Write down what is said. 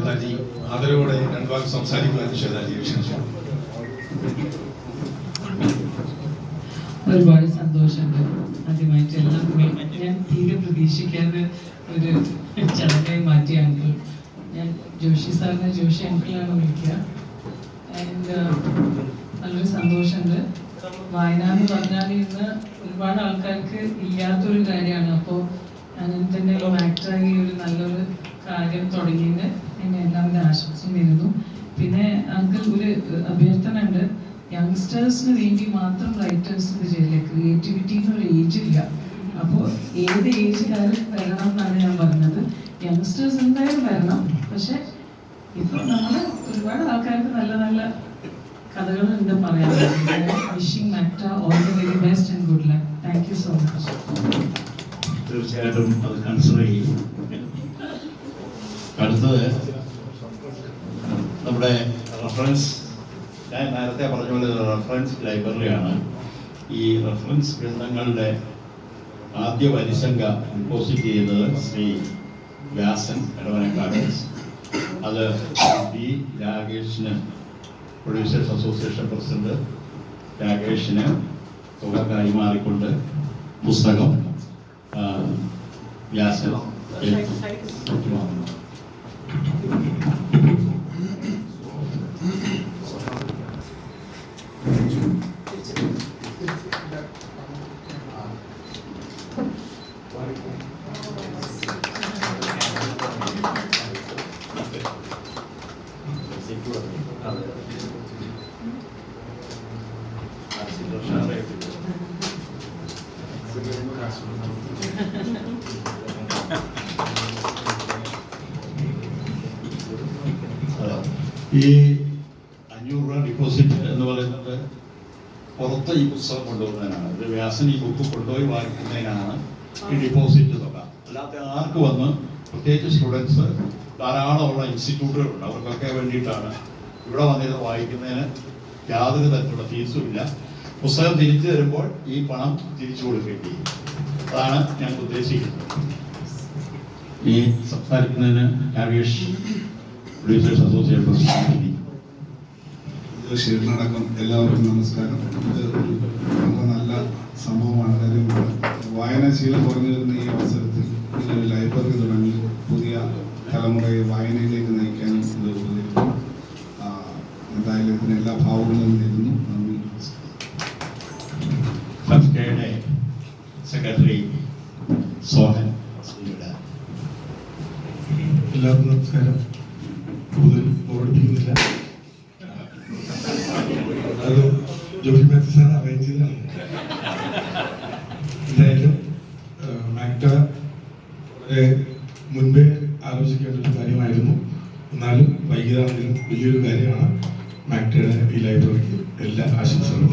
ശ്വേതാജി ആദരവോടെ രണ്ടു വാക്ക് സംസാരിക്കുവാൻ ശ്വേതാജി വിശേഷം ഒരുപാട് സന്തോഷമുണ്ട് ആദ്യമായിട്ട് എല്ലാം ഞാൻ തീരെ പ്രതീക്ഷിക്കാതെ ഒരു ചടങ്ങായി മാറ്റി അങ്കിൾ ഞാൻ ജോഷി സാറിനെ ജോഷി അങ്കിളാണ് വിളിക്കുക. ആൻഡ് നല്ലൊരു സന്തോഷമുണ്ട്. വായന എന്ന് പറഞ്ഞാൽ ഇന്ന് ഒരുപാട് ആൾക്കാർക്ക് ഇല്ലാത്തൊരു കാര്യമാണ്. അപ്പോൾ അങ്ങനെ തന്നെ ആക്ടറായി ഒരു നല്ലൊരു കാര്യം തുടങ്ങിയതിന് എന്നെ എല്ലാവരും ആശംസയും വരുന്നു പിന്നെ അങ്കിൾ ഒരു അഭ്യർത്ഥന ഉണ്ട് യങ്സ്റ്റേഴ്സിന് വേണ്ടി മാത്രം റൈറ്റേഴ്സ് ഇത് ചെയ്യില്ല? ക്രിയേറ്റിവിറ്റി ഏജ് ഇല്ല. അപ്പോൾ ഏത് ഏജുകാരും വരണം എന്നാണ് ഞാൻ പറഞ്ഞത്. യങ്സ്റ്റേഴ്സ് എന്തായാലും വരണം. പക്ഷെ ഇപ്പൊ നമ്മൾ ഒരുപാട് ആൾക്കാർക്ക് നല്ല നല്ല കഥകളുണ്ട് പറയാൻ. Wishing very best and good thank you so much തീർച്ചയായിട്ടും അത് കൺസിഡർ ചെയ്യും. അടുത്തത് നമ്മുടെ റെഫറൻസ് ഞാൻ നേരത്തെ പറഞ്ഞ പോലെ റഫറൻസ് ലൈബ്രറിയാണ് ഈ റെഫറൻസ് ഗ്രന്ഥങ്ങളുടെ ആദ്യ വരിശങ്ക ഡിപ്പോസിറ്റ് ചെയ്തത് ശ്രീ വ്യാസൻ ഇടവനക്കാട് അത് ബി രാകേഷിന് പ്രൊഡ്യൂസേഴ്സ് അസോസിയേഷൻ പ്രസിഡന്റ് രാകേഷിന് തുക കൈമാറിക്കൊണ്ട് പുസ്തകം വ്യാസൻ ഏറ്റുവാങ്ങുന്നു അതെ. ഈ അഞ്ഞൂറ് രൂപ ഡിപ്പോസിറ്റ് എന്ന് പറയുന്നത് പുറത്ത് ഈ പുസ്തകം കൊണ്ടുപോകുന്നതിനാണ് ഇത് വ്യാസൻ ഈ ബുക്ക് കൊണ്ടുപോയി വായിക്കുന്നതിനാണ് ഈ ഡിപ്പോസിറ്റ് തുക. അല്ലാതെ ആർക്ക് വന്ന് പ്രത്യേകിച്ച് സ്റ്റുഡൻസ് ധാരാളമുള്ള ഇൻസ്റ്റിറ്റ്യൂട്ടുകളുണ്ട് അവർക്കൊക്കെ വേണ്ടിയിട്ടാണ് ഇവിടെ വന്നിരുന്ന് വായിക്കുന്നതിന് യാതൊരു തരത്തിലുള്ള ഫീസും ഇല്ല. പുസ്തകം തിരിച്ചു തരുമ്പോൾ ഈ പണം തിരിച്ചു കൊടുക്കേണ്ടി അതാണ് ഞാൻ ഉദ്ദേശിക്കുന്നത്. ഈ സംസാരിക്കുന്നതിന് രാകേഷ് പ്രൊഡ്യൂസേഴ്സ് അസോസിയേഷൻ പ്രസിഡന്റ് ഷീറിനടക്കം എല്ലാവർക്കും നമസ്കാരം. ഇത് വളരെ നല്ല സംഭവമാണ്. കാര്യം വായനാശീലം കുറഞ്ഞു വരുന്ന ഈ അവസരത്തിൽ ഇതൊരു ലൈബ്രറി തുടങ്ങി പുതിയ തലമുറയെ വായനയിലേക്ക് നയിക്കാനും ഇത് എന്തായാലും ഇതിന് എല്ലാ ഭാവങ്ങളും സെക്രട്ടറി സോഹൻ എല്ലാവർക്കും നമസ്കാരം. കൂടുതൽ ഓടിപ്പിക്കുന്നില്ല അത് ജോലി മാത്യു സാർ അറേഞ്ച് ചെയ്തതാണ്. എന്തായാലും മാക്ട മുൻപേ ആലോചിക്കേണ്ട ഒരു കാര്യമായിരുന്നു. എന്നാലും വൈകിയതാണെങ്കിലും വലിയൊരു കാര്യമാണ് മാക്ടയുടെ ഈ ലൈബ്രറിക്ക് എല്ലാ ആശംസകളും